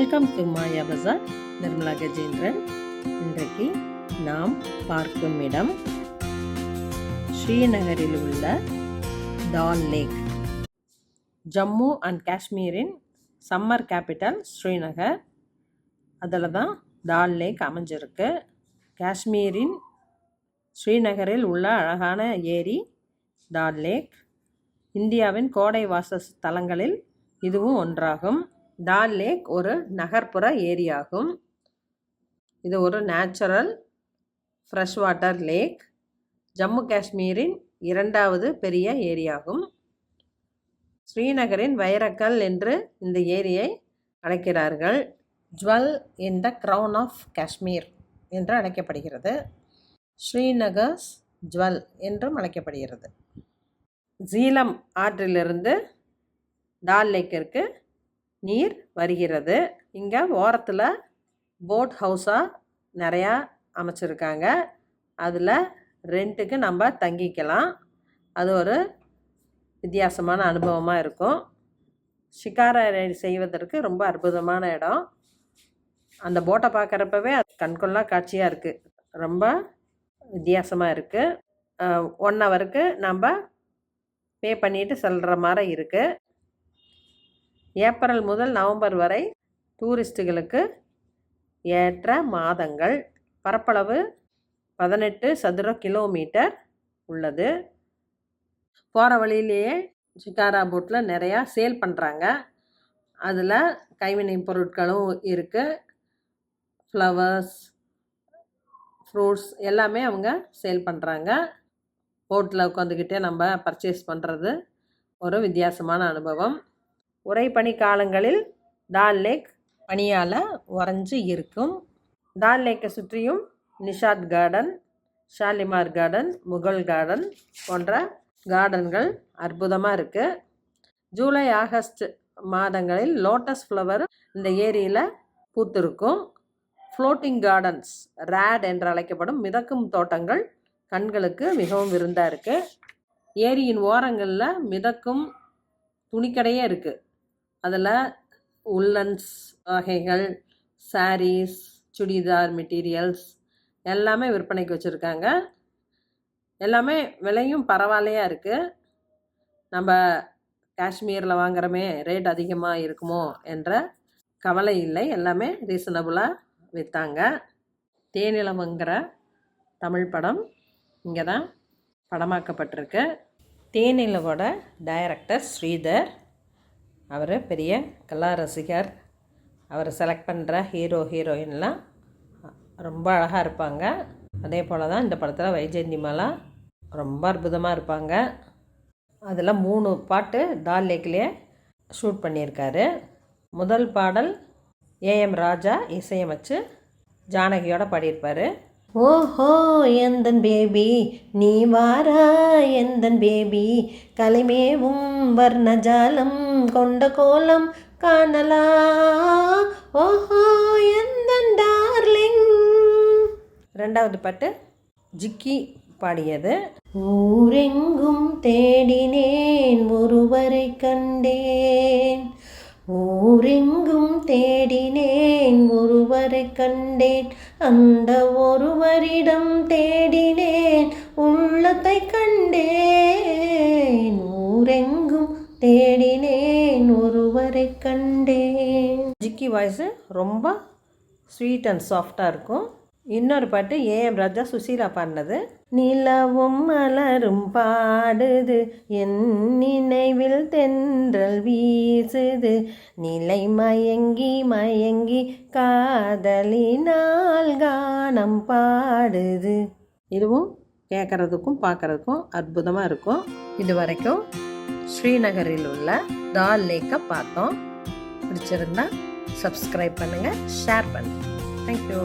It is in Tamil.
Welcome to Maya Bazaar. Nirmala Gajendran. இன்றைக்கு நாம் பார்க்கும் இடம் ஸ்ரீநகரில் உள்ள டால் லேக் ஜம்மு அண்ட் காஷ்மீரின் சம்மர் கேபிட்டல் ஸ்ரீநகர். அதில் தான் டால் லேக் அமைஞ்சிருக்கு. காஷ்மீரின் ஸ்ரீநகரில் உள்ள அழகான ஏரி டால் லேக் இந்தியாவின் கோடை வாச தலங்களில் இதுவும் ஒன்றாகும். டால் லேக் ஒரு நகர்ப்புற ஏரியாகும். இது ஒரு natural fresh water lake Jammu காஷ்மீரின் இரண்டாவது பெரிய ஏரியாகும். ஸ்ரீநகரின் வைரக்கல் என்று இந்த ஏரியை அழைக்கிறார்கள். Jewel in the crown of Kashmir என்று அழைக்கப்படுகிறது. ஸ்ரீநகர்ஸ் ஜுவல் என்றும் அழைக்கப்படுகிறது. ஜீலம் ஆற்றிலிருந்து டால் லேக்கிற்கு நீர் வருகிறது. இங்கே ஓரத்தில் போட் ஹவுஸாக நிறையா அமைச்சிருக்காங்க. அதில் ரெண்ட்டுக்கு நம்ம தங்கிக்கலாம். அது ஒரு வித்தியாசமான அனுபவமாக இருக்கும். ஷிகார செய்வதற்கு ரொம்ப அற்புதமான இடம். அந்த போட்டை பார்க்குறப்பவே அது கண்கொள்ளா காட்சியாக இருக்குது ரொம்ப வித்தியாசமாக இருக்குது ஒன் ஹவருக்கு நம்ம பே பண்ணிவிட்டு செல்கிற மாதிரி இருக்குது ஏப்ரல் முதல் நவம்பர் வரை டூரிஸ்ட்டுகளுக்கு ஏற்ற மாதங்கள். பரப்பளவு பதினெட்டு சதுர கிலோமீட்டர் உள்ளது. போகிற வழியிலேயே சிக்காரா போட்டில் நிறையா சேல் பண்ணுறாங்க அதில் கைவினை பொருட்களும் இருக்குது ஃப்ளவர்ஸ் ஃப்ரூட்ஸ் எல்லாமே அவங்க சேல் பண்ணுறாங்க போட்டில் உட்காந்துக்கிட்டே நம்ம பர்ச்சேஸ் பண்ணுறது ஒரு வித்தியாசமான அனுபவம். உரை காலங்களில் டால் லேக் பனியால் உறைஞ்சு இருக்கும். டால் லேக்கை சுற்றியும் Nishat garden Shalimar garden Mughal garden போன்ற கார்டன்கள் அற்புதமாக இருக்குது ஜூலை ஆகஸ்ட் மாதங்களில் லோட்டஸ் ஃப்ளவர் இந்த ஏரியில் பூத்திருக்கும். ஃப்ளோட்டிங் கார்டன்ஸ் ரேட் என்று அழைக்கப்படும் மிதக்கும் தோட்டங்கள் கண்களுக்கு மிகவும் விருந்தாக இருக்குது ஏரியின் ஓரங்களில் மிதக்கும் துணிக்கடையே இருக்குது அதில் உல்லன்ஸ் வகைகள் சாரீஸ் சுடிதார் மெட்டீரியல்ஸ் எல்லாமே விற்பனைக்கு வச்சுருக்காங்க. எல்லாமே விலையும் பரவாயில்லையாக இருக்குது நம்ம காஷ்மீரில் வாங்குறோமே ரேட் அதிகமாக இருக்குமோ என்ற கவலை இல்லை. எல்லாமே ரீசனபுளாக விற்றாங்க தேனிலவங்கிற தமிழ் படம் இங்கே தான் படமாக்கப்பட்டிருக்கு தேனிலவோட டைரக்டர் ஸ்ரீதர் அவர் பெரிய கலா ரசிகர் அவர் செலக்ட் பண்ணுற ஹீரோ ஹீரோயின்லாம் ரொம்ப அழகாக இருப்பாங்க. அதே போல் தான் இந்த படத்தில் வைஜெயந்திமாலா ரொம்ப அற்புதமாக இருப்பாங்க. அதில் மூணு பாட்டு டால் லேக்லேயே ஷூட் பண்ணியிருக்காரு. முதல் பாடல் ஏஎம் ராஜா இசையமைச்சு ஜானகியோட பாடியிருப்பார். ஓஹோ எந்தன் பேபி? நீ வாரா எந்தன் பேபி? கலைமேவும் வர்ணஜாலம் கொண்ட கோலம் காணலா? ஓஹோ எந்தன் டார்லிங்? ரெண்டாவது பாட்டு ஜிக்கி பாடியது. ஊரெங்கும் தேடினேன் ஒருவரை கண்டேன். ஊரெங்கும் தேடினேன் ஒரு ஒருவரை கண்டேன். அந்த ஒருவரிடம் தேடினேன். உள்ளத்தை கண்டேன். ஊரெங்கும் தேடினேன். ஒருவரை கண்டேன். ஜிக்கி வாய்ஸு ரொம்ப ஸ்வீட் அண்ட் சாஃப்டாக இருக்கும். இன்னொரு பாட்டு ஏஎம் ராஜா சுசீலா பாடினது? நிலவும் மலரும் பாடுது என் நினைவில் தென்றல் வீசுது. நிலை மயங்கி மயங்கி காதலினால் கானம் பாடுது. இதுவும் கேட்குறதுக்கும் பார்க்குறதுக்கும் அற்புதமாக இருக்கும். இது வரைக்கும் ஸ்ரீநகரில் உள்ள டால் லேக்கை பார்த்தோம். பிடிச்சிருந்தா சப்ஸ்கிரைப் பண்ணுங்கள் ஷேர் பண்ணுங்கள் தேங்க்யூ